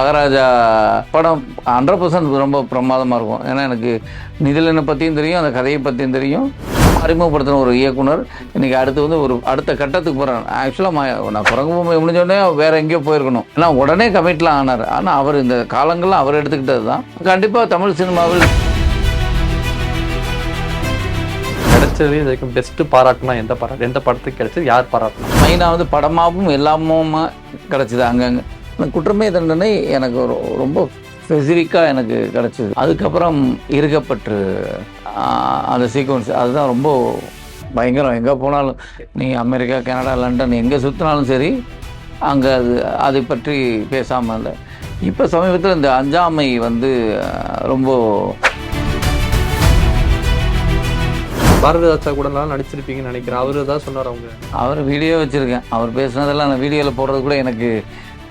மகாராஜா படம் hundred percent ரொம்ப பிரமாதமாக இருக்கும். ஏன்னா எனக்கு நிதிலனை பற்றியும் தெரியும் அந்த கதையை பற்றியும் தெரியும். அறிமுகப்படுத்தின ஒரு இயக்குனர். இன்னைக்கு அடுத்து வந்து ஒரு அடுத்த கட்டத்துக்கு போகிறார் ஆக்சுவலாக நான் குரங்கு பொம்மை முடிஞ்சோடனே வேற எங்கேயோ போயிருக்கணும். ஏன்னா உடனே கமிட்லாம் ஆனார். ஆனால் அவர் இந்த காலங்கள்லாம் அவர் எடுத்துக்கிட்டது தான். கண்டிப்பாக தமிழ் சினிமாவில் கிடைச்சது இது வரைக்கும் பெஸ்ட் பாராட்டுனா எந்த பாராட்டு எந்த படத்துக்கு கிடைச்சது யார் பாராட்டணும் மெயினாக வந்து படமாகவும் எல்லாமும் கிடச்சிது அங்கங்கே. குற்றமே தண்டனை எனக்கு ரொம்ப ஸ்பெசிஃபிக்காக எனக்கு கிடச்சிது. அதுக்கப்புறம் இருக்கப்பட்டு அந்த சீக்வன்ஸ் அதுதான் ரொம்ப பயங்கரம். எங்கே போனாலும் நீ அமெரிக்கா கனடா லண்டன் எங்கே சுற்றினாலும் சரி அங்கே அது அதை பற்றி பேசாமல் இல்லை. இப்போ சமீபத்தில் இந்த அஞ்சாமை வந்து ரொம்ப பாரதிதாசா கூட எல்லாம் நடிச்சிருப்பீங்கன்னு நினைக்கிறேன். அவரு தான் சொன்னார் அவங்க அவர் வீடியோ வச்சுருக்கேன். அவர் பேசுனதெல்லாம் நான் வீடியோவில் போடுறது கூட எனக்கு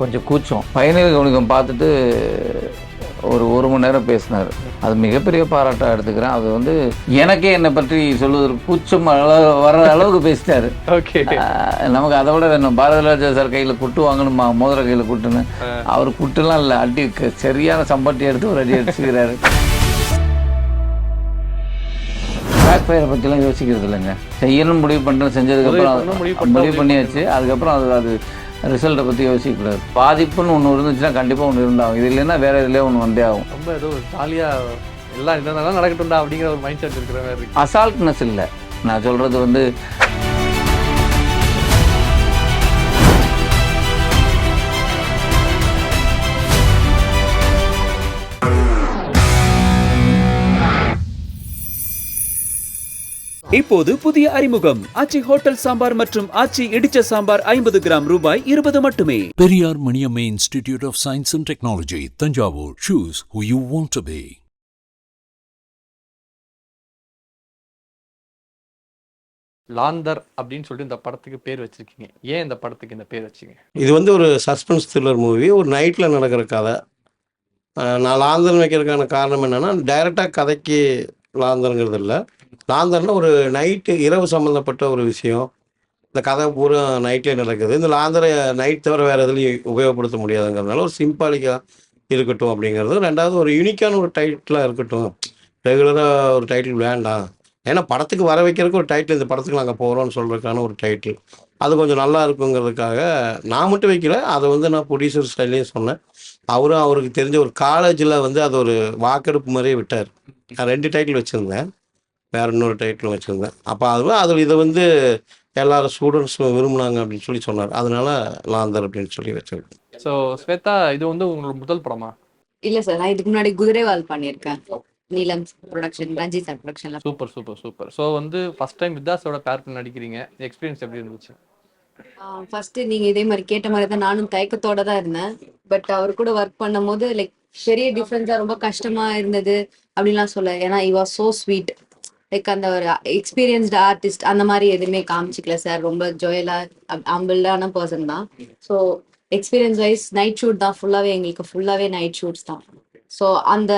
கொஞ்சம் கூச்சம். பயணிகள் கவனிக்கம் பார்த்துட்டு ஒரு ஒரு மணி நேரம் பேசினார். அது மிகப்பெரிய பாராட்டாக எடுத்துக்கிறேன். அது வந்து எனக்கே என்னை பற்றி சொல்வதற்கு கூச்சம் வர அளவுக்கு பேசிட்டாரு. ஓகே நமக்கு அதை விட வேணும். பாரதிராஜா சார் கையில் குட்டு வாங்கணுமா? மோதிர கையில் குட்டுன்னு. அவர் குட்டுலாம் இல்லை. அடி சரியான சம்பட்டி எடுத்து ஒரு அடி அடிச்சுக்கிறாரு. பேக் ஃபயரை பற்றிலாம் யோசிக்கிறது இல்லைங்க. செய்யணும் முடிவு பண்ணுறேன் செஞ்சதுக்கப்புறம் முடிவு பண்ணியாச்சு. அதுக்கப்புறம் அது அது ரிசல்ட்டை பற்றி யோசிக்கக்கூடாது. பாதிப்புன்னு ஒன்று இருந்துச்சுன்னா கண்டிப்பாக ஒன்று இருந்தாகும். இது இல்லைன்னா வேற இதுலேயே ஒன்று வந்தே ஆகும். ரொம்ப ஏதோ ஜாலியா எல்லாம் என்னென்னலாம் நடக்கட்டும்டா அப்படிங்கிற ஒரு மைண்ட் செட் இருக்கிற மாதிரி அசால்ட்னஸ் இல்லை. நான் சொல்கிறது வந்து இப்போது புதிய அறிமுகம். ஆச்சி ஹோட்டல் சாம்பார் மற்றும் ஆச்சி இடிச்ச சாம்பார் ஐம்பது கிராம் ரூபாய் இருபது மட்டுமே. Periyar Maniamma Institute of Science and Technology, Tanjavur. Choose who you want to be. லாந்தர் அப்படின்னு சொல்லிட்டு இந்த படத்துக்கு பேர் வச்சிருக்கீங்க. ஏன் இந்த படத்துக்கு இந்த பேர் வச்சீங்க? இது வந்து ஒரு சஸ்பென்ஸ் த்ரில்லர் மூவி ஒரு நைட்டில் நடக்கிற கதை. நான் லாந்தர்னு வைக்கிறதுக்கான காரணம் என்னென்னா டைரெக்டாக கதைக்கு லாந்தருங்கிறது இல்லை. லாந்தர்னா ஒரு நைட்டு இரவு சம்மந்தப்பட்ட ஒரு விஷயம். இந்த கதை பூரா நைட்டே நடக்குது. இந்த லாந்தரை நைட் தவிர வேறு எதுலையும் உபயோகப்படுத்த முடியாதுங்கிறதுனால ஒரு சிம்பாலிக்காக இருக்கட்டும் அப்படிங்கிறது. ரெண்டாவது ஒரு யூனிக்கான ஒரு டைட்டிலாக இருக்கட்டும். ரெகுலராக ஒரு டைட்டில் வேண்டாம். ஏன்னா படத்துக்கு வர வைக்கிறதுக்கு ஒரு டைட்டில் இந்த படத்துக்கு நாங்கள் போகிறோம்னு சொல்கிறதுக்கான ஒரு டைட்டில் அது கொஞ்சம் நல்லா இருக்குங்கிறதுக்காக நான் மட்டும் வைக்கல. அதை வந்து நான் ப்ரொடியூசர் ஸ்டைலையும் சொன்னேன். அவரும் அவருக்கு தெரிஞ்ச ஒரு காலேஜில் வந்து அது ஒரு வாக்கெடுப்பு மாதிரியே விட்டார். நான் ரெண்டு டைட்டில் வச்சுருந்தேன். வேற இன்னொரு டைட்டிலும் வச்சுருந்தேன். அப்போ அது அதில் இதை வந்து எல்லாரும் ஸ்டூடெண்ட்ஸும் விரும்புனாங்க அப்படின்னு சொல்லி சொன்னார். அதனால லாந்தர் அப்படின்னு சொல்லி வச்சிருக்கேன். ஸோ ஸ்வேதா இது வந்து உங்களோட முதல் படமா? இல்ல சார் நான் இதுக்கு முன்னாடி குதிரைவால் பண்ணியிருக்கேன். நீலம் ப்ரொடக்ஷன் ரஞ்சித் சார் ப்ரொடக்ஷன்ல சூப்பர் சூப்பர் சூப்பர். ஸோ வந்து ஃபர்ஸ்ட் டைம் வித்தாஸோட பேர் பண்ணி நடிக்கிறீங்க எக்ஸ்பீரியன்ஸ் எப்படி இருந்துச்சு? ஃபர்ஸ்ட் நீங்க இதே மாதிரி கேட்ட மாதிரி தான் நானும் தயக்கத்தோட தான் இருந்தேன். பட் அவர் கூட ஒர்க் பண்ணும்போது லைக் பெரிய டிஃப்ரென்ஸா ரொம்ப கஷ்டமா இருந்தது அப்படின்லாம் சொல்ல. ஏன்னா he was so sweet like அந்த ஒரு எக்ஸ்பீரியன்ஸ்டு ஆர்டிஸ்ட் அந்த மாதிரி எதுவுமே காமிச்சிக்கல சார் ரொம்ப ஜோயலா அம்பிள்டான பர்சன் தான். So experience wise night shoot தான். ஃபுல்லாகவே எங்களுக்கு ஃபுல்லாகவே நைட் ஷூட்ஸ் தான். ஸோ அந்த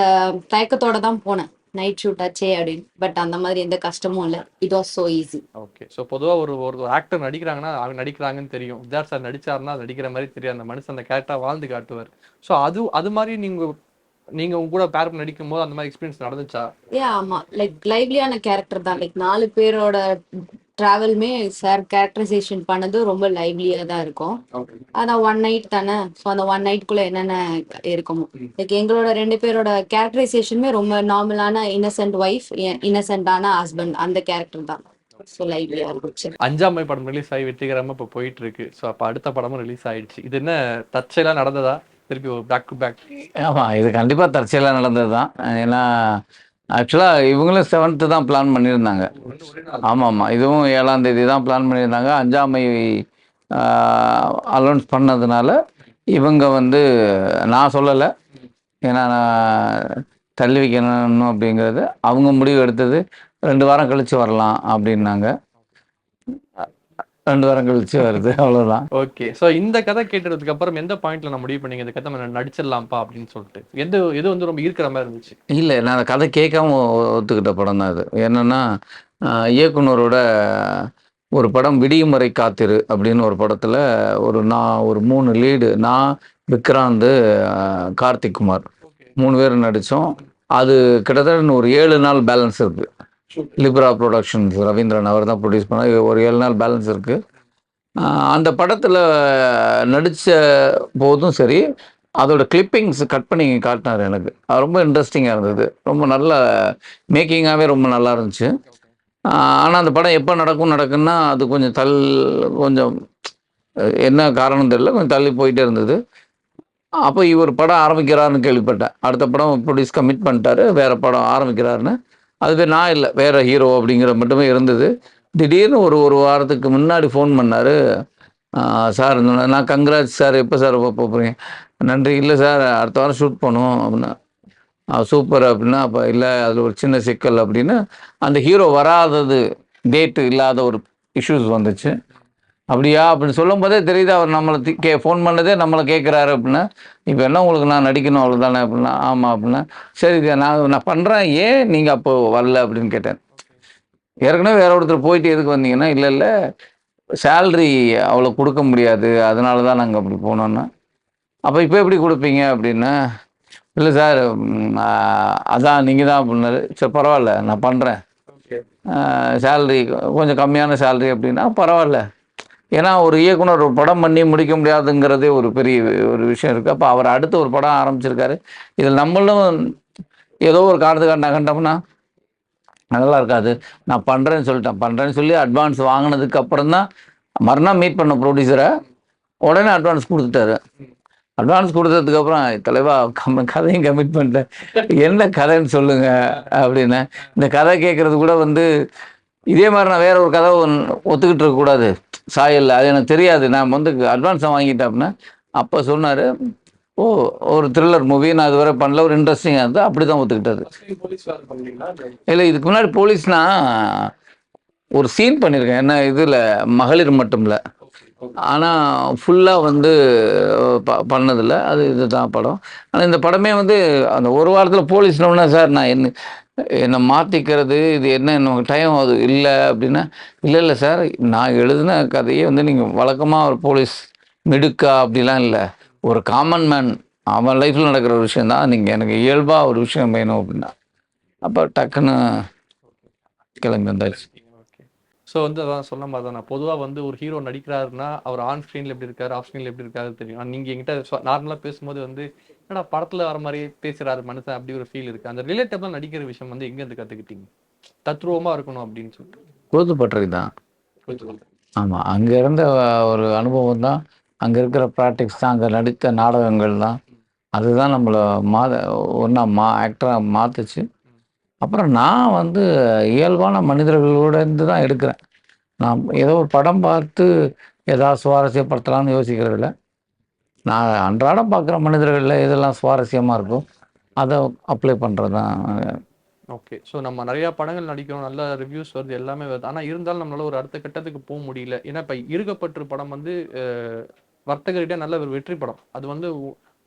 தயக்கத்தோட தான் போனேன். நைட் ஷூட் ஆச்சே அப்படின்னு. பட் அந்த மாதிரி எந்த கஷ்டமும் இல்லை. It was so easy okay so பொதுவாக ஒரு ஒரு ஆக்டர் நடிக்கிறாங்கன்னா அவங்க நடிக்கிறாங்கன்னு தெரியும். வித்யார்த் சார் நடிச்சாருன்னா நடிக்கிற மாதிரி தெரியும் அந்த மனுஷன் அந்த கேரக்டராக வாழ்ந்து காட்டுவார். ஸோ அது அது மாதிரி நீங்கள் நீங்கள் உங்க கூட பேர் நடிக்கும் போது அந்த மாதிரி எக்ஸ்பீரியன்ஸ் நடந்துச்சா? ஏ ஆமா. லைக் லைவ்லியான கேரக்டர் தான். லைக் நாலு பேரோட டிராவல்மே சார் கேரக்டரைசேஷன் பண்ணது ரொம்ப லைவ்லியா தான் இருக்கும். அதான் ஒன் நைட் தானே? ஸோ அந்த ஒன் நைட்குள்ள என்னென்ன இருக்குமோ? லைக் எங்களோட ரெண்டு பேரோட கேரக்டரைசேஷனுமே ரொம்ப நார்மலான இன்னசென்ட் ஒய்ஃப் இன்னசென்டான ஹஸ்பண்ட் அந்த கேரக்டர் தான். அஞ்சாமை படம் ரிலீஸ் ஆகி வெற்றிகரமாக இப்போ போயிட்டு இருக்கு. ஸோ அப்போ அடுத்த படமும் ரிலீஸ் ஆயிடுச்சு. இது என்ன தற்செயலாக நடந்ததா? திருப்பி ஒரு பேக் டு பேக் ஆமாம் இது கண்டிப்பாக தற்செயலாக நடந்தது தான் ஏன்னா ஆக்சுவலாக இவங்களும் செவன்த்து தான் பிளான் பண்ணியிருந்தாங்க. ஆமாம் ஆமாம் இதுவும் ஏழாம் தேதி தான் பிளான் பண்ணியிருந்தாங்க. அஞ்சாமை அலௌன்ஸ் பண்ணதுனால இவங்க வந்து நான் சொல்லலை. ஏன்னா நான் தள்ளி வைக்கணும் அப்படிங்கிறது. அவங்க முடிவு எடுத்தது ரெண்டு வாரம் கழித்து வரலாம் அப்படின்னாங்க. ரெண்டு வாரம் கழித்து வருது. அவ்வளோதான் ஓகே. ஸோ இந்த கதை கேட்டதுக்கு அப்புறம் எந்த பாயிண்ட்ல நான் முடிவு பண்ணீங்க? இந்த கதை நம்ம நடிச்சிடலாம்ப்பா அப்படின்னு சொல்லிட்டு. எது எது வந்து ரொம்ப ஈர்க்கிற மாதிரி இருந்துச்சு? இல்லை நான் அந்த கதை கேட்காம ஒத்துக்கிட்ட படம் தான் அது என்னென்னா இயக்குனரோட ஒரு படம் விடியும் வரை காத்திரு அப்படின்னு ஒரு படத்தில் ஒரு நான் ஒரு மூணு லீடு நான் விக்ராந்த் கார்த்திக் குமார். மூணு பேர் நடித்தோம் அது கிட்டத்தட்ட ஒரு ஏழு நாள் பேலன்ஸ் இருக்குது லிப்ரா ப்ரொடக்ஷன்ஸ் ரவீந்திரன் அவர் தான் ப்ரொடியூஸ் பண்ணார் ஒரு ஏழு நாள் பேலன்ஸ் இருக்குது அந்த படத்தில் நடித்த போதும் சரி. அதோட கிளிப்பிங்ஸ் கட் பண்ணி காட்டினார் எனக்கு. அது ரொம்ப இன்ட்ரெஸ்டிங்காக இருந்தது. ரொம்ப நல்ல மேக்கிங்காகவே ரொம்ப நல்லா இருந்துச்சு. ஆனால் அந்த படம் எப்போ நடக்கும் நடக்குன்னா அது கொஞ்சம் தள் கொஞ்சம் என்ன காரணம் தெரியல. கொஞ்சம் தள்ளி போயிட்டே இருந்தது. அப்போ இவர் படம் ஆரம்பிக்கிறாருன்னு கேள்விப்பட்டேன். அடுத்த படம் ப்ரொடியூஸ் கமிட் பண்ணிட்டாரு. வேறு படம் ஆரம்பிக்கிறாருன்னு. அதுவே நான் இல்லை வேறு ஹீரோ அப்படிங்கிற மட்டுமே இருந்தது. திடீர்னு ஒரு ஒரு வாரத்துக்கு முன்னாடி ஃபோன் பண்ணார். சார் இந்த- நான் கங்க்ராட்ஸ் சார் எப்போ சார் போகிறீங்க நன்றி இல்லை சார் அடுத்த வாரம் ஷூட் பண்ணுவோம் அப்படின்னா. சூப்பர் அப்படின்னா அப்போ இல்லை அதில் ஒரு சின்ன சிக்கல் அப்படின்னு. அந்த ஹீரோ வராதது டேட்டு இல்லாத ஒரு இஷ்யூஸ் வந்துச்சு. அப்படியா? அப்படின்னு சொல்லும் போதே தெரியுது அவர் நம்மளை கே ஃபோன் பண்ணதே நம்மளை கேட்குறாரு அப்படின்னா. இப்போ என்ன உங்களுக்கு நான் நடிக்கணும் அவ்வளோதானே அப்படின்னா. ஆமாம் அப்படின்னா. சரி நான் நான் பண்ணுறேன் ஏன் நீங்கள் அப்போ வரல அப்படின்னு கேட்டேன். ஏற்கனவே வேற ஒருத்தர் போயிட்டு எதுக்கு வந்தீங்கன்னா இல்லை இல்லை சேல்ரி அவ்வளோ கொடுக்க முடியாது. அதனால தான் நாங்கள் அப்படி போனோன்னா அப்போ இப்போ எப்படி கொடுப்பீங்க அப்படின்னா? இல்லை சார் அதான் நீங்கள் தான் அப்படின்னாரு. சரி பரவாயில்ல நான் பண்ணுறேன் சேல்ரி கொஞ்சம் கம்மியான சேல்ரி அப்படின்னா பரவாயில்ல. ஏன்னா ஒரு இயக்குனர் ஒரு படம் பண்ணி முடிக்க முடியாதுங்கிறதே ஒரு பெரிய ஒரு விஷயம் இருக்குது அப்போ அவர் அடுத்து ஒரு படம் ஆரம்பிச்சிருக்காரு. இதில் நம்மளும் ஏதோ ஒரு காரணத்துக்காக நகண்டோம்னா நல்லா இருக்காது. நான் பண்ணுறேன்னு சொல்லிட்டேன். பண்ணுறேன்னு சொல்லி அட்வான்ஸ் வாங்கினதுக்கு அப்புறம் தான் மறுநாள் மீட் பண்ண ப்ரொடியூசரை உடனே அட்வான்ஸ் கொடுத்துட்டாரு. அட்வான்ஸ் கொடுத்ததுக்கப்புறம் தலைவா கம் கதையும் கமிட் பண்ணிட்டேன் என்ன கதைன்னு சொல்லுங்கள் அப்படின்னு. இந்த கதை கேட்குறது கூட வந்து இதே மாதிரி நான் வேற ஒரு கதை ஒத்துக்கிட்டு இருக்கக்கூடாது சாயல்ல அது எனக்கு தெரியாது. நான் வந்து அட்வான்ஸை வாங்கிட்டேன் அப்படின்னா அப்போ சொன்னார் ஓ ஒரு த்ரில்லர் மூவி நான் இதுவரை பண்ணல. ஒரு இன்ட்ரெஸ்டிங்காக இருந்தது. அப்படி தான் ஒத்துக்கிட்டாரு இல்லை இதுக்கு முன்னாடி போலீஸ்னா ஒரு சீன் பண்ணியிருக்கேன் என்ன இதில் மகளிர் மட்டும் இல்லை ஆனால் ஃபுல்லாக வந்து ப பண்ணதில்லை. அது இதுதான் படம். ஆனால் இந்த படமே வந்து அந்த ஒரு வாரத்தில் போலீஸ்னோன்னா சார் நான் என்ன என்னை மாற்றிக்கிறது இது என்ன எனக்கு டைம் ஆகுது? இல்லை அப்படின்னா இல்லை இல்லை சார் நான் எழுதின கதையே வந்து நீங்கள் வழக்கமாக ஒரு போலீஸ் மிடுக்கா அப்படிலாம் இல்லை. ஒரு காமன் மேன் அவன் லைஃப்பில் நடக்கிற ஒரு விஷயம் தான். நீங்கள் எனக்கு இயல்பாக ஒரு விஷயம் வேணும் அப்படின்னா. அப்போ டக்குன்னு கிளம்பி வந்தாச்சு. ஸோ வந்து அதான் சொன்ன மாதிரி தான். பொதுவாக வந்து ஒரு ஹீரோ நடிக்கிறாருன்னா அவர் ஆன் ஸ்க்ரீனில் எப்படி இருக்காரு ஆஃப் ஸ்க்ரீனில் எப்படி இருக்காரு தெரியும். நீங்கள் எங்கிட்ட என்கிட்ட நார்மலாக பேசும்போது வந்து என்னடா படத்துல வர மாதிரி பேசுறாரு மனுஷன் அப்படி ஒரு ஃபீல் இருக்கு. அந்த ரிலேட்டபிளாக நடிக்கிற விஷயம் வந்து எங்க இருந்து கத்துக்கிட்டீங்க? தத்ரூபமா இருக்கணும் அப்படின்னு சொல்லிட்டு. கோதுப்பட்டறை தான். ஆமாம் அங்கே இருந்த ஒரு அனுபவம் தான். அங்கே இருக்கிற ப்ராக்டிக்ஸ் தான் அங்கே நடித்த நாடகங்கள் தான். அதுதான் நம்மளை மாத ஒன்றா மா ஆக்டராக மாற்றுச்சு அப்புறம் நான் வந்து இயல்பான மனிதர்களோட இருந்து தான் எடுக்கிறேன். நான் ஏதோ ஒரு படம் பார்த்து ஏதாவது சுவாரஸ்யப்படுத்தலாம்னு யோசிக்கிறதில்ல. நான் அன்றாடம் பார்க்குற மனிதர்களில் இதெல்லாம் சுவாரஸ்யமாக இருக்கும் அதை அப்ளை பண்ணுறது தான் ஓகே ஸோ நம்ம நிறையா படங்கள் நடிக்கிறோம் நல்ல ரிவ்யூஸ் வருது எல்லாமே வருது. ஆனால் இருந்தாலும் நம்மளால் ஒரு அடுத்த கட்டத்துக்கு போக முடியல. ஏன்னா இப்போ இருக்கப்பட்டு படம் வந்து வர்த்தகர்கிட்ட நல்ல ஒரு வெற்றி படம். அது வந்து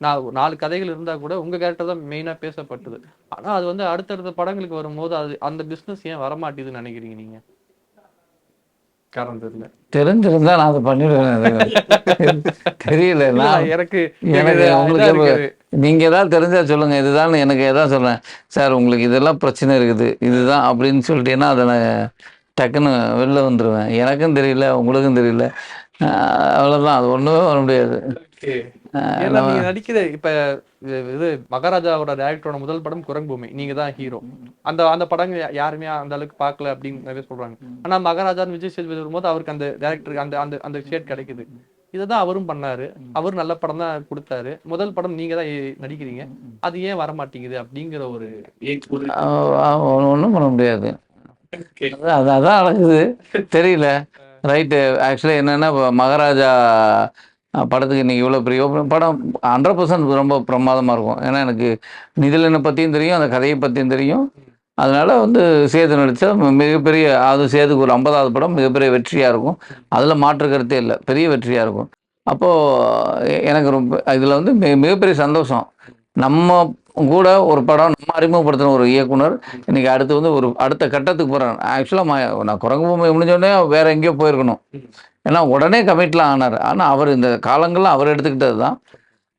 நான் நாலு கதைகள் இருந்தால் கூட உங்கள் கேரக்டர் தான் மெயினாக பேசப்பட்டது. ஆனால் அது வந்து அடுத்தடுத்த படங்களுக்கு வரும்போது அது அந்த பிஸ்னஸ் ஏன் வரமாட்டேதுன்னு நினைக்கிறீங்க நீங்கள் காரணம் தெரியல தெரிஞ்சிருந்தா நான் அதை பண்ணிடுவேன். தெரியல. நான் எனக்கு எனக்கு உங்களுக்கு. நீங்க ஏதாவது தெரிஞ்சா சொல்லுங்க. இதுதான் எனக்கு எதாவது சொல்றேன். சார் உங்களுக்கு இதெல்லாம் பிரச்சனை இருக்குது. இதுதான் அப்படின்னு சொல்லிட்டீங்கன்னா அதை நான் டக்குன்னு வெளில வந்துடுவேன் எனக்கும் தெரியல உங்களுக்கும் தெரியல. அவ்வளவுதான். அது ஒண்ணுமே வர முடியாது. நீங்க நடிக்கிற இப்ப இது மகாராஜாவோட டேரக்டரோட முதல் படம் குரங்பூமி நீங்க தான் ஹீரோ அந்த அந்த படங்கள் யாருமே அந்த அளவுக்கு பார்க்கல அப்படின்னு நிறைய சொல்றாங்க. ஆனா மகாராஜான்னு விஜய் சேதுபதி வரும்போது அவருக்கு அந்த டேரக்டருக்கு அந்த அந்த அந்த ஷேட் கிடைக்குது. இதை தான் அவரும் பண்ணாரு. அவரும் நல்ல படம் தான் கொடுத்தாரு. முதல் படம் நீங்க தான் நடிக்கிறீங்க. அது ஏன் வர மாட்டேங்குது அப்படிங்கிற ஒரு ஒன்றும் பண்ண முடியாது. அதான் அது- அதான் நடக்குது தெரியல. ரைட்டு ஆக்சுவலி என்னென்னா மகாராஜா படத்துக்கு இன்றைக்கி இவ்வளோ பெரிய படம் ஹண்ட்ரட் பர்சன்ட் ரொம்ப பிரமாதமாக இருக்கும். ஏன்னா எனக்கு நிதிலனை பற்றியும் தெரியும் அந்த கதையை பற்றியும் தெரியும். அதனால் வந்து சேது நடித்தா மிகப்பெரிய அது சேதுக்கு ஒரு ஐம்பதாவது படம் மிகப்பெரிய வெற்றியாக இருக்கும். அதில் மாற்று கருத்தே இல்லை. பெரிய வெற்றியாக இருக்கும். அப்போது எனக்கு ரொம்ப இதில் வந்து மிக மிகப்பெரிய சந்தோஷம். நம்ம கூட ஒரு படம் நம்ம அறிமுகப்படுத்தின ஒரு இயக்குனர். இன்னைக்கு அடுத்து வந்து ஒரு அடுத்த கட்டத்துக்கு போகிறான் ஆக்சுவலாக நான் குரங்கு பொம்மை முடிஞ்சோடனே வேற எங்கேயோ போயிருக்கணும். ஏன்னா உடனே கமிட்லாம் ஆனார். ஆனால் அவர் இந்த காலங்கள்லாம் அவர் எடுத்துக்கிட்டது தான்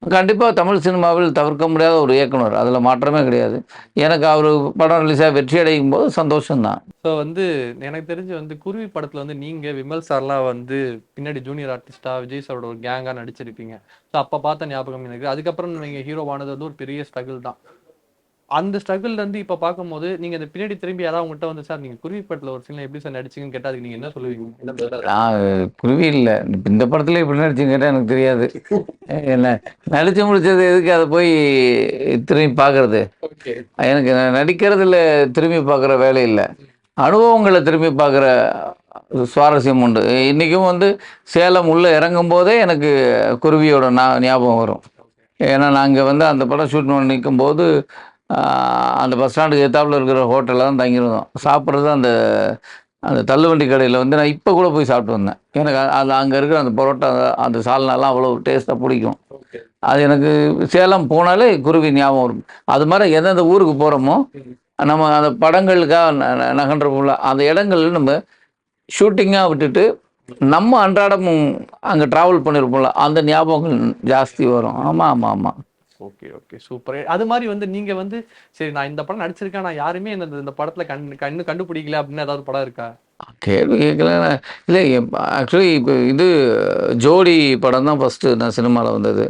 கண்டிப்பாக தமிழ் சினிமாவில் தவிர்க்க முடியாத ஒரு இயக்குனர். அதில் மாற்றமே கிடையாது. எனக்கு அவர் படம் ரிலீஸாக வெற்றி அடையும் போது சந்தோஷம்தான். ஸோ வந்து எனக்கு தெரிஞ்சு வந்து குருவி படத்தில் வந்து நீங்கள் விமல் சார்லாம் வந்து பின்னாடி ஜூனியர் ஆர்டிஸ்டாக விஜய் சாரோட ஒரு கேங்காக நடிச்சிருப்பீங்க. ஸோ அப்போ பார்த்த ஞாபகம் எனக்கு. அதுக்கப்புறம் நீங்கள் ஹீரோவானது வந்து ஒரு பெரிய ஸ்ட்ரகிள் தான். அந்த ஸ்ட்ரகிள் வந்து இப்ப பார்க்கும்போது நீங்க இந்த பின்னாடி திரும்பி யாராவது உங்ககிட்ட வந்து சார் நீங்க குருவி படத்துல ஒரு சீன்ல எப்படி சார் நடிச்சீங்கன்னு கேட்டா அதுக்கு நீங்க என்ன சொல்லுவீங்க? நான் குருவி இல்லை. இந்த படத்துல இப்படி நடிச்சுன்னு கேட்டால் எனக்கு தெரியாது. என்ன நடிச்சு முடிச்சது எதுக்கு? அதை போய் திரும்பி பார்க்கறது. எனக்கு நடிக்கிறதுல திரும்பி பார்க்குற வேலை இல்லை. அனுபவங்களை திரும்பி பார்க்குற சுவாரஸ்யம் உண்டு. இன்றைக்கும் வந்து சேலம் உள்ளே இறங்கும் போதே எனக்கு குருவியோட ஞாபகம் வரும். ஏன்னா நாங்கள் வந்து அந்த படம் ஷூட் பண்ணி நிற்கும்போது அந்த பஸ் ஸ்டாண்டுக்கு எத்தாப்புல இருக்கிற ஹோட்டலில் தான் தங்கியிருந்தோம். சாப்பிட்றது அந்த அந்த தள்ளுவண்டி கடையில் வந்து நான் இப்போ கூட போய் சாப்பிட்டு வந்தேன். எனக்கு அது அங்கே இருக்கிற அந்த பரோட்டா அந்த சால்னாலாம் அவ்வளோ டேஸ்ட்டாக பிடிக்கும். அது எனக்கு சேலம் போனாலே குருவி ஞாபகம் வரும். அது மாதிரி எந்தெந்த ஊருக்கு போகிறோமோ நம்ம அந்த படங்களுக்காக நகன்றப்போல அந்த இடங்கள் நம்ம ஷூட்டிங்காக விட்டுட்டு நம்ம அன்றாடம் அங்கே ட்ராவல் பண்ணியிருப்போம்ல அந்த ஞாபகங்கள் ஜாஸ்தி வரும். ஆமாம் ஆமாம் ஆமாம் ஓகே ஓகே சூப்பர் அது மாதிரி வந்து நீங்க வந்து சரி நான் இந்த படம் நடிச்சிருக்கேன் நான் யாருமே இந்த இந்த படத்துல கண் கண்ணு கண்டுபிடிக்கல அப்படின்னு ஏதாவது படம் இருக்கா? கேள்வி கேட்கல. இல்லை ஆக்சுவலி இப்போ இது ஜோடி படம் தான் ஃபஸ்ட்டு நான் சினிமாவில் வந்தது.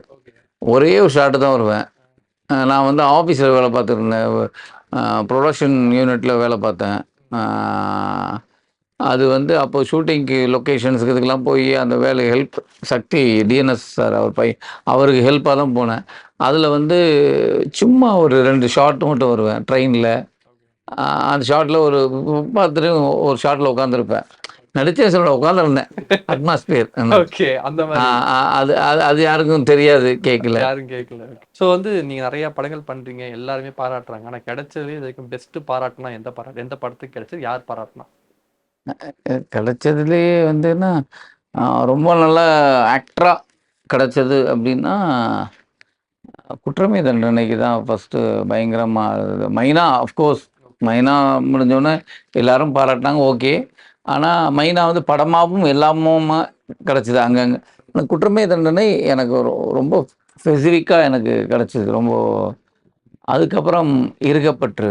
ஒரே ஒரு ஷாட்டு தான் வருவேன். நான் வந்து ஆஃபீஸில் வேலை பார்த்துருந்தேன். ப்ரொடக்ஷன் யூனிட்டில் வேலை பார்த்தேன். அது வந்து அப்போ ஷூட்டிங்க்கு லொக்கேஷன்ஸுக்கு இதுக்கெல்லாம் போய் அந்த வேலை help Sakthi T N S sir அவர் பை அவருக்கு ஹெல்ப்பாக தான் போனேன். அதில் வந்து சும்மா ஒரு ரெண்டு ஷாட் மட்டும் வருவேன் ட்ரெயினில் அந்த ஷாட்டில் ஒரு பார்த்துட்டு ஒரு ஷாட்டில் உட்காந்துருப்பேன் நடிச்சேன் சொல்ல உட்காந்துருந்தேன் அட்மாஸ்பியர் ஓகே அந்த அது அது அது யாருக்கும் தெரியாது கேட்கல யாரும் கேட்கல ஸோ வந்து நீங்க நிறைய படங்கள் பண்றீங்க எல்லாருமே பாராட்டுறாங்க. ஆனா கிடைச்சதுலேயே இது வரைக்கும் பெஸ்ட் பாராட்டுனா எந்த பாராட்டு எந்த படத்துக்கு கிடைச்சது யார் பாராட்டுனா? கிடைச்சதுலேயே வந்துன்னா ரொம்ப நல்ல ஆக்டராக கிடைச்சது அப்படின்னா குற்றமே தண்டனைக்கு தான் ஃபஸ்ட்டு பயங்கரமாக மைனா அஃப்கோர்ஸ் மைனா முடிஞ்சோடனே எல்லாரும் பாராட்டினாங்க ஓகே ஆனால் மைனா வந்து படமாகவும் எல்லாமும் கிடச்சிது அங்கங்கே. குற்றமே தண்டனை எனக்கு ரொ- ரொம்ப ஸ்பெசிஃபிக்காக எனக்கு கிடச்சிது. ரொம்ப அதுக்கப்புறம் இருக்கப்பட்டு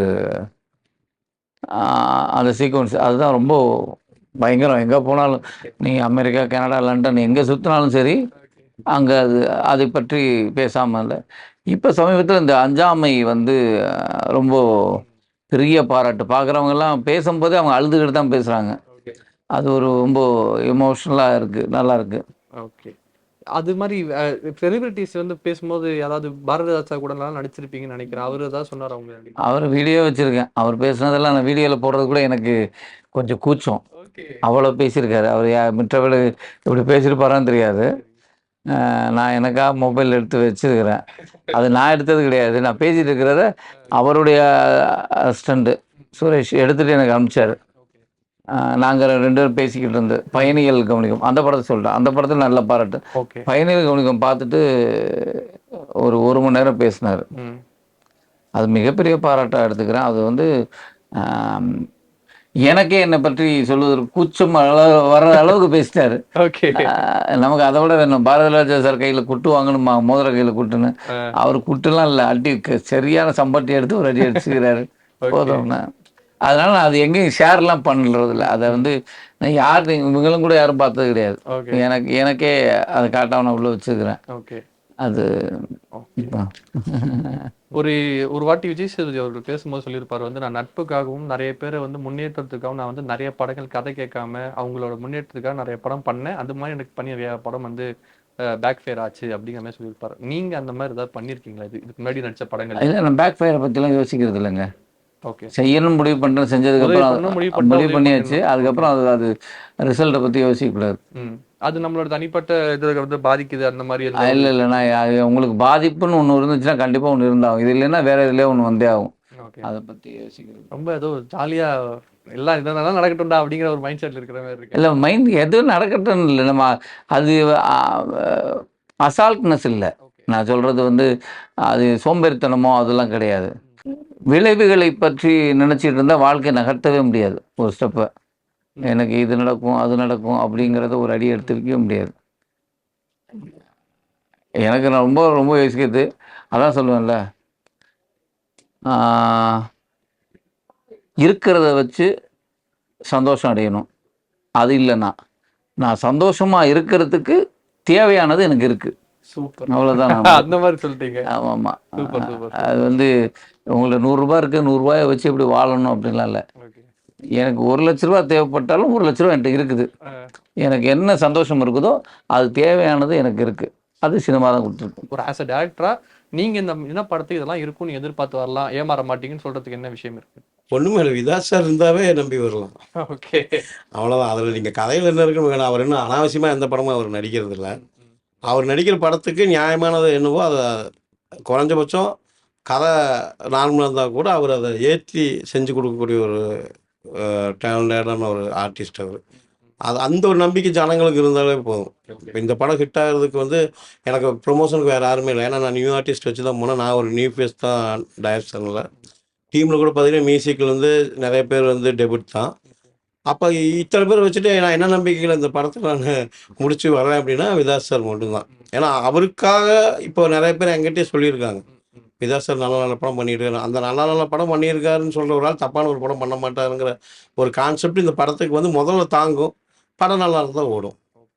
அந்த சீக்வன்ஸ் அதுதான் ரொம்ப பயங்கரம். எங்கே போனாலும் நீ அமெரிக்கா கனடா லண்டன் எங்கே சுற்றினாலும் சரி அங்கே அது அதை பற்றி பேசாமல் இல்லை இப்போ சமீபத்தில் இந்த அஞ்சாமை வந்து ரொம்ப பெரிய பாராட்டு. பார்க்குறவங்கெல்லாம் பேசும்போதே அவங்க அழுதுகிட்டு தான் பேசுகிறாங்க அது ஒரு ரொம்ப எமோஷ்னலாக இருக்குது நல்லா இருக்கு. ஓகே. அது மாதிரி செலிபிரிட்டிஸ் வந்து பேசும்போது யாராவது பாரதிதாசா கூட நடிச்சிருப்பீங்கன்னு நினைக்கிறேன். அவர் ஏதாவது சொன்னார் அவங்க அவர் வீடியோ வச்சுருக்கேன். அவர் பேசுனதெல்லாம் நான் வீடியோவில் போடுறது கூட எனக்கு கொஞ்சம் கூச்சம். அவ்வளோ பேசியிருக்காரு. அவர் மற்றவர்கள் இப்படி பேசியிருப்பாரான்னு தெரியாது. நான் எனக்காக மொபைல் எடுத்து வச்சிருக்கிறேன். அது நான் எடுத்தது கிடையாது. நான் பேசிட்டு இருக்கிறத அவருடைய அசிஸ்டண்ட்டு சுரேஷ் எடுத்துகிட்டு எனக்கு அனுப்பிச்சார். நாங்கள் ரெண்டு பேரும் பேசிக்கிட்டு இருந்து பயணிகள் கவனிக்கும். அந்த படத்தை சொல்லிட்டேன் அந்த படத்தில் நல்ல பாராட்டு. பயணிகள் கவனிக்கும் பார்த்துட்டு ஒரு ஒரு மணி நேரம் பேசினார். அது மிகப்பெரிய பாராட்டாக எடுத்துக்கிறேன். அது வந்து எனக்கே என்னை பற்றி சொல்லுவதற்கு கூச்சம் அளவு வர அளவுக்கு பேசிட்டாரு. ஓகே நமக்கு அதை விட வேணும். பாரதிராஜா சார் கையில் குட்டு வாங்கணுமா? மோதிர கையில் குட்டுன்னு. அவர் குட்டுலாம் இல்லை. அடி சரியான சம்பட்டி எடுத்து ஒரு அடி அடிச்சுக்கிறாரு. போதும்னா. அதனால நான் அது எங்கேயும் ஷேர்லாம் பண்ணுறதில்ல அதை வந்து நான் யார் இவங்களும் கூட யாரும் பார்த்தது கிடையாது. எனக்கு எனக்கே அதை காட்டாம நான் உள்ள வச்சுக்கிறேன். அது ஒரு ஒரு வாட்டி விஜய் சேதுபதி அவர்கள் பேசும்போது சொல்லியிருப்பார் வந்து நான் நட்புக்காகவும் நிறைய பேரை வந்து முன்னேற்றத்துக்காகவும் நான் வந்து நிறைய படங்கள் கதை கேட்காம அவங்களோட முன்னேற்றத்துக்காக நிறைய படம் பண்ணேன். அது மாதிரி எனக்கு பண்ணி நிறைய படம் வந்து பேக் ஃபேர் ஆச்சு அப்படிங்கிற மாதிரி சொல்லியிருப்பாரு. நீங்க அந்த மாதிரி ஏதாவது பண்ணியிருக்கீங்களா? இது இதுக்கு முன்னாடி நடிச்ச படங்கள்? இல்லை நான் பேக் ஃபயரை பற்றிலாம் யோசிக்கிறது இல்லைங்க. ஓகே. செய்யணும்னு முடிவு பண்ணுறேன் செஞ்சதுக்கப்புறம் முடிவு பண்ணியாச்சு. அதுக்கப்புறம் அது அது ரிசல்ட்டை பற்றி யோசிக்கக்கூடாது. ம். அது நம்மளோட தனிப்பட்ட இதுல வந்து பாதிக்குது அந்த மாதிரி இல்லை இல்லை நான் அது உங்களுக்கு பாதிப்புன்னு ஒன்று இருந்துச்சுன்னா கண்டிப்பாக ஒன்று இருந்தாகும். இது இல்லைன்னா வேற இதுலேயே ஒன்று வந்தே ஆகும். அதை பற்றி யோசிக்கிறது. ரொம்ப ஏதோ ஜாலியா எல்லாம் இதெல்லாம் நடக்கட்டும்டா அப்படிங்கிற ஒரு மைண்ட் செட்ல இருக்கிற மாதிரி இருக்கு. இல்லை மைண்ட் எதுவும் நடக்கட்டும் இல்லை நம்ம அது அசால்ட்னஸ் இல்லை. நான் சொல்கிறது வந்து அது சோம்பேறித்தனமோ அதெல்லாம் கிடையாது. விளைவுகளை பற்றி நினச்சிட்டு இருந்தால் வாழ்க்கை நகர்த்தவே முடியாது ஒரு ஸ்டெப்பை எனக்கு இது நடக்கும் அது நடக்கும் அப்படிங்கிறத ஒரு அடி எடுத்து வைக்கவே முடியாது. எனக்கு நான் ரொம்ப ரொம்ப யோசிக்கிறது அதான் சொல்லுவேன்ல. இருக்கிறத வச்சு சந்தோஷம் அடையணும். அது இல்லைன்னா நான் சந்தோஷமாக இருக்கிறதுக்கு தேவையானது எனக்கு இருக்குது சூப்பர். அவ்வளோதான் அந்த மாதிரி சொல்லிட்டீங்க. ஆமாம். ஆமாம் அது வந்து உங்களுக்கு நூறுரூபா இருக்குது நூறுரூவாயை வச்சு இப்படி வாழணும் அப்படின்லாம் இல்லை. எனக்கு ஒரு லட்ச ரூபா தேவைப்பட்டாலும் ஒரு லட்ச ரூபா என்கிட்ட இருக்குது. எனக்கு என்ன சந்தோஷம் இருக்குதோ அது தேவையானது எனக்கு இருக்குது அது சினிமா தான் கொடுத்துருக்கு. ஒரு ஆஸ் அ டேரக்டரா நீங்க இந்த என்ன படத்துக்கு இதெல்லாம் இருக்கும்னு எதிர்பார்த்து வரலாம் ஏமாற மாட்டீங்கன்னு சொல்றதுக்கு என்ன விஷயம் இருக்கு? ஒன்றுமே இல்லை விதா சார் இருந்தாவே நம்பி வரலாம். ஓகே. அவ்வளோதான் அதில் நீங்கள் கதையில் என்ன இருக்குன்னு வேணாம் அவர் இன்னும் அனாவசியமாக எந்த படமும் அவர் நடிக்கிறது இல்ல. அவர் நடிக்கிற படத்துக்கு நியாயமானது என்னவோ அதை குறைஞ்சபட்சம் கதை நார்மலாக இருந்தால் கூட அவர் அதை ஏற்றி செஞ்சு கொடுக்கக்கூடிய ஒரு டேலண்டடான ஒரு ஆர்டிஸ்ட் அவர். அது அந்த ஒரு நம்பிக்கை ஜனங்களுக்கு இருந்தாலே போதும். இப்போ இந்த படம் ஹிட் ஆகிறதுக்கு வந்து எனக்கு ப்ரொமோஷனுக்கு வேறு யாருமே இல்லை. ஏன்னா நான் நியூ ஆர்டிஸ்ட் வச்சு தான் போனேன். நான் ஒரு நியூ ஃபேஸ் தான் டைரக்ஷனில் டீமில் கூட பார்த்தீங்கன்னா மியூசிக்கில் வந்து நிறைய பேர் வந்து டெபிட் தான். அப்போ இத்தனை பேர் வச்சுட்டு நான் என்ன நம்பிக்கையில் இந்த படத்தை நான் முடிச்சு வரேன் அப்படின்னா விதாஸ் சார் மட்டும்தான். ஏன்னா அவருக்காக இப்போ நிறைய பேர் என்கிட்டயே சொல்லியிருக்காங்க. விதாஸ் சார் நல்ல நல்ல படம் பண்ணியிருக்காரு. அந்த நல்ல நல்ல படம் பண்ணியிருக்காருன்னு சொல்கிற ஒரு ஆள் தப்பான ஒரு படம் பண்ண மாட்டாருங்கிற ஒரு கான்செப்ட் இந்த படத்துக்கு வந்து முதல்ல தாங்கும். படம் நல்லா இருந்தால் ஓடும்.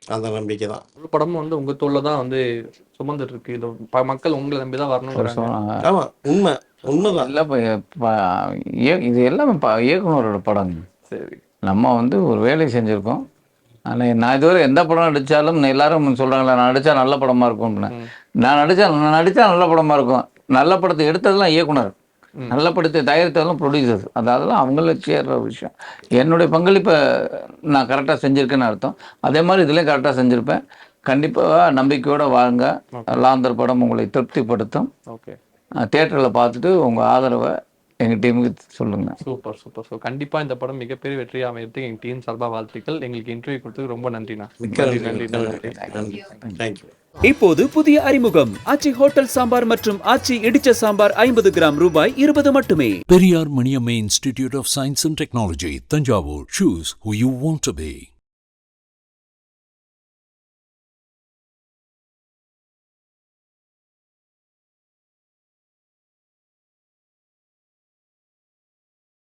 அந்த நம்பிக்கை தான். ஒரு படமும் வந்து உங்க தோல்ல தான் வந்து சுமந்துட்டு இருக்கு இது ப- மக்கள் உங்களை நம்பி தான் வரணுங்கிறாங்க. ஆமாம் உண்மை. உண்மைதான் இல்லை இது எல்லாமே ப- இயக்குனரோட படம். சரி. நம்ம வந்து ஒரு வேலை செஞ்சுருக்கோம். ஆனால் நான் இதுவரை எந்த படம் நடித்தாலும் எல்லாரும் சொல்கிறாங்களா நான் நடித்தா நல்ல படமாக இருக்கும் அப்படின்னு ம். நான் நடித்தா நான் நடித்தா நல்ல படமாக இருக்கும். நல்ல படத்தை எடுத்ததெல்லாம் இயக்குனர். நல்ல படத்தை தயாரித்ததெல்லாம் ப்ரொடியூசர்ஸ் அதெல்லாம் அவங்கள சேர்ற விஷயம். என்னுடைய பங்களிப்பை நான் கரெக்டாக செஞ்சுருக்கேன்னு அர்த்தம். அதே மாதிரி இதுலேயும் கரெக்டாக செஞ்சுருப்பேன். கண்டிப்பாக நம்பிக்கையோடு வாங்க லாந்தர் படம் உங்களை திருப்திப்படுத்தும். ஓகே. தேட்டரில் பார்த்துட்டு உங்கள் ஆதரவை எங்கள் டீமுக்கு சொல்லுங்கள் சூப்பர் சூப்பர். ஸோ கண்டிப்பா இந்த படம் மிகப்பெரிய வெற்றி அமையறதுக்கு எங்க டீம் சார்பா வாழ்த்துக்கள். எங்களுக்கு இன்டர்வியூ கொடுத்ததுக்கு ரொம்ப நன்றிண்ணா. மிக்க நன்றி நன்றி. நன்றி தேங்க்யூ இப்போது புதிய அறிமுகம். ஆச்சி ஹோட்டல் சாம்பார் மற்றும் ஆச்சி இடிச்ச சாம்பார் ஐம்பது கிராம் ரூபாய் இருபது மட்டுமே. Periyar Maniamma Institute of Science and Technology, Tanjavur. Choose who you want to be.